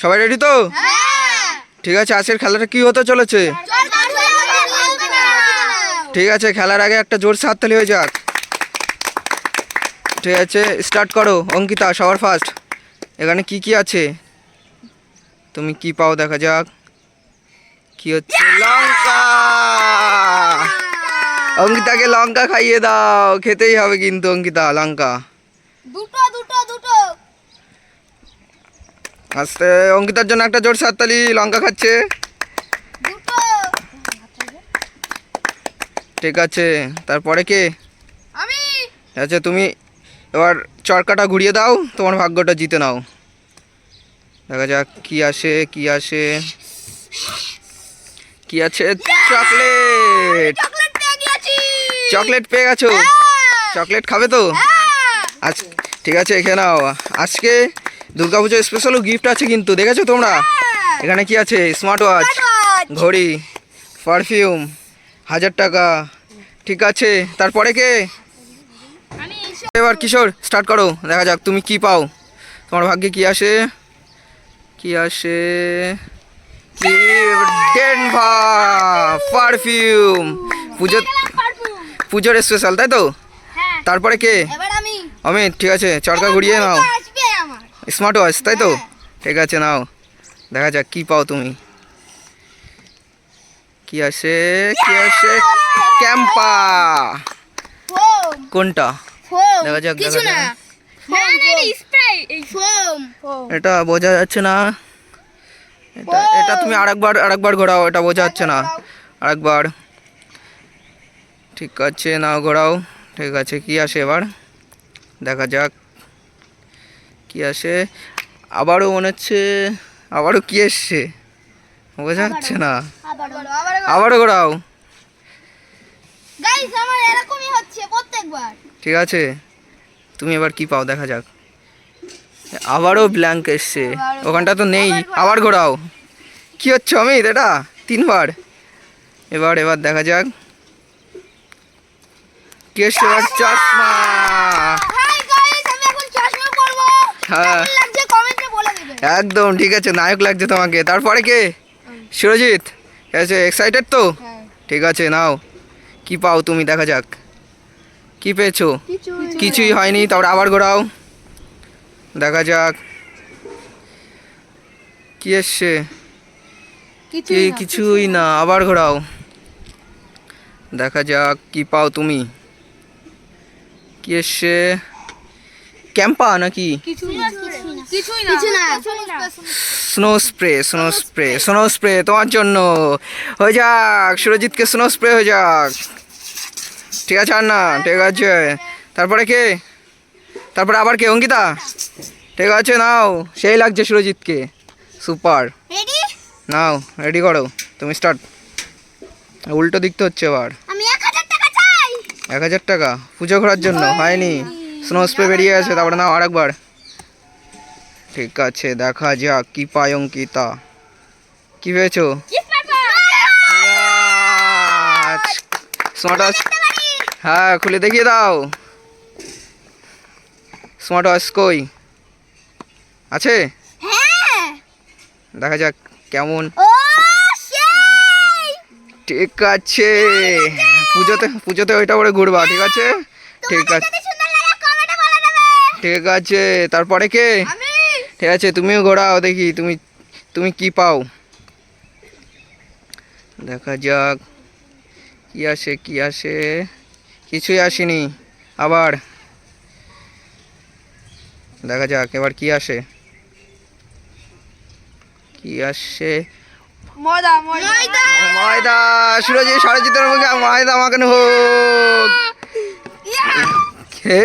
সবাই রেডি তো? ঠিক আছে আজকের খেলাটা কি হতে চলেছে? ঠিক আছে খেলার আগে একটা জোর হাততালি হয়ে যাক। ঠিক আছে স্টার্ট করো। অঙ্কিতা সবার ফার্স্ট এখানে কি কি আছে? তুমি কি পাও দেখা যাক। কি হচ্ছে? লঙ্কা! অঙ্কিতাকে লঙ্কা খাইয়ে দাও। খেতেই হবে কিন্তু অঙ্কিতা লঙ্কা। দুটো দুটো দুটো। আস্তে অঙ্কিতার জন্য একটা জোর সাততালি লঙ্কা খাচ্ছে। ঠিক আছে তারপরে কে? আমি। আচ্ছা তুমি এবার চরকাটা ঘুরিয়ে দাও তোমার ভাগ্যটা জিতে নাও। দেখা যাক কি আসে কি আসে। কি আছে? চকলেট। চকলেট পেয়ে চকলেট পেয়ে গেছো? চকলেট খাবে তো? আজ ঠিক আছে এখানে নাও। আজকে দুর্গাপুজো স্পেশাল গিফট আছে কিন্তু দেখেছ তোমরা? এখানে কি আছে? স্মার্ট ওয়াচ ঘড়ি পারফিউম হাজার টাকা। ঠিক আছে তারপরে কে? এবার কিশোর স্টার্ট করো দেখা যাক তুমি কি পাও। তোমার ভাগ্যে কি আসে? কি আসে? পারফিউম পুজো পুজোর স্পেশাল তাই তো? হ্যাঁ। তারপরে কে? অমিত ঠিক আছে চরকা ঘুরিয়ে নাও। স্মার্ট ওয়াচ তাই তো? ঠিক আছে নাও। দেখা যাক কি পাও তুমি? কি আসে? কি আসে? ক্যাম্পা! কোনটা? দেখা যাক, কিছু দেখা না যাক। ফোম। এটা বোঝা যাচ্ছে না। এটা এটা তুমি আরেকবার আরেকবার ঘোরাও এটা বোঝা যাচ্ছে না। আরেকবার। ঠিক আছে নাও ঘোরাও। ঠিক আছে কি আসে এবার? দেখা যাক। কি আসে? আবারও মনে হচ্ছে আবারও কি এসছে? বোঝা যাচ্ছে না। আবার আবার আবারও ঘোরাও ঠিক আছে তুমি এবার কি পাও দেখা যাক। আবারও ব্ল্যাঙ্ক এসছে। ওখানটা তো নেই। আবার ঘোরাও। কি হচ্ছে অমিত? এটা তিনবার। এবার এবার দেখা যাক। কি এসছে? এবার চশমা। হ্যাঁ। একদম ঠিক আছে নায়ক লাগছে তোমাকে। তারপরে কে? সুরজিৎ। আছে এক্সাইটেড তো? হ্যাঁ। ঠিক আছে নাও। কি পাও তুমি দেখা যাক। কি পেয়েছ? কিছুই হয়নি। তারপর আবার ঘোরাও। দেখা যাক। কি এসছে? কিছুই না। আবার ঘোরাও। দেখা যাক কি পাও তুমি? কি এসছে? ক্যাম্পা নাকি? কিছুই না। কিছু না। Snow spray snow spray snow spray তোমার জন্য। হয়ে যাক সুরজিৎকে স্নো স্প্রে হয়ে যাক। ঠিক আছে আর না ঠিক আছে। তারপরে কে? তারপরে আবার কে অঙ্কিতা? ঠিক আছে নাও সেই লাগছে সুরজিৎকে। সুপার নাও রেডি করো তুমি স্টার্ট উল্টো দিকতে হচ্ছে এবার। আমি 1000 টাকা চাই। এক হাজার টাকা পুজো করার জন্য হয়নি। স্নো স্প্রে বেরিয়ে গেছে তারপরে নাও আরেকবার। ঠিক আছে দেখা যাক কি পায় অঙ্কিতা। কি পেয়েছ? স্মার্ট ওয়াচ হ্যাঁ খুলে দেখিয়ে দাও। স্মার্ট ওয়াচ কই? আছে? হ্যাঁ। দেখা যাক কেমন। ঠিক আছে। পুজোতে পুজোতে ওইটা করে ঘুরবা ঠিক আছে? ঠিক আছে ঠিক আছে তারপরে কে? ঠিক আছে তুমিও ঘোরাও দেখি তুমি তুমি কি পাও? দেখা যাক কি আসে কি আসে? কিছুই আসেনি আবার। দেখা যাক এবার কি আসে? কি আসে? ময়দা ময়দা। ময়দা! সুরজি সরজিতের মুখে ময়দা মাখানো হোক। হে,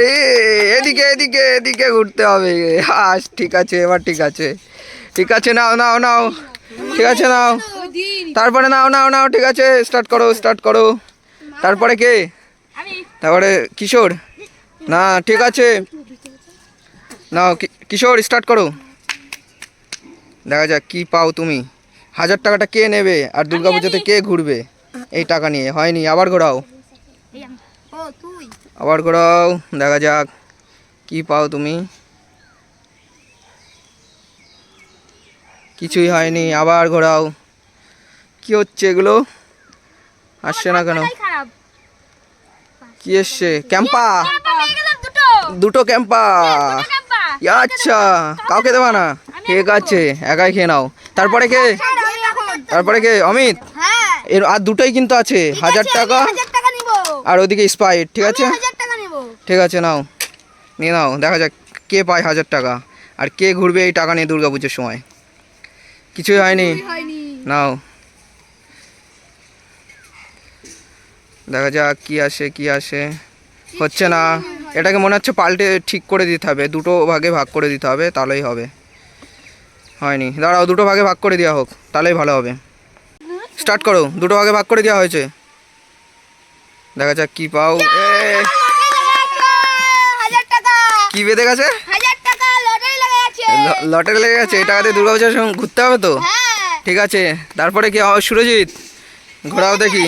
এদিকে এদিকে এদিকে ঘুরতে হবে। আস ঠিক আছে এবার ঠিক আছে। ঠিক আছে নাও নাও নাও। ঠিক আছে নাও। তারপরে নাও নাও নাও ঠিক আছে। স্টার্ট করো স্টার্ট করো। তারপরে কে? তারপরে কিশোর। না ঠিক আছে। নাও কিশোর স্টার্ট করো। দেখা যাক কি পাও তুমি। হাজার টাকাটা কে নেবে? আর দুর্গাপুজোতে কে ঘুরবে? এই টাকা নিয়ে। হয়নি আবার ঘোরাও। আবার ঘোরাও। দেখা যাক। কি পাও তুমি? কিছুই হয়নি আবার ঘোরাও। কি হচ্ছে এগুলো? আসছে না কেন? কি এসছে? ক্যাম্পা? দুটো। ক্যাম্পা। আচ্ছা কাউকে দেবা না? ঠিক আছে একাই খেয়ে নাও। তারপরে কে? তারপরে কে? অমিত? হ্যাঁ। এর আর দুটোই কিন্তু আছে। হাজার টাকা। আর ওদিকে স্পাইট ঠিক আছে? ঠিক আছে নাও। নিয়ে নাও দেখা যাক কে পায় হাজার টাকা। আর কে ঘুরবে এই টাকা নিয়ে দুর্গা পুজোর সময়? কিছুই হয়নি? নাও। দেখা যাক কি আসে কি আসে। হচ্ছে না। এটাকে মনে হচ্ছে পাল্টে ঠিক করে দিতে হবে। দুটো ভাগে ভাগ করে দিতে হবে তাহলেই হবে। হয়নি। দাঁড়াও দুটো ভাগে ভাগ করে দেওয়া হোক তাহলেই ভালো হবে। স্টার্ট করো। দুটো ভাগে ভাগ করে দেওয়া হয়েছে। দেখা যাক কী পাও। এ! কি বেঁধে গেছে? লটারি লেগে গেছে। এই টাকাতে দুর্গা পুজোর সময় ঘুরতে হবে তো? হ্যাঁ। ঠিক আছে তারপরে কি হবে সুরজিৎ? ঘোরাও দেখি।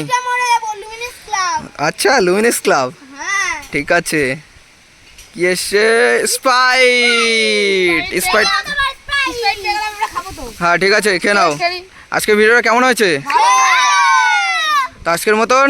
আচ্ছা লুমিনিস ক্লাব হ্যাঁ। ঠিক আছে। কি এসছে? স্পাইট স্পাইট স্প্রাইট দেখলাম আমরা খাব তো। হ্যাঁ ঠিক আছে খেয়ে নাও। আজকে ভিডিওটা কেমন হয়েছে? তো আজকের মতন?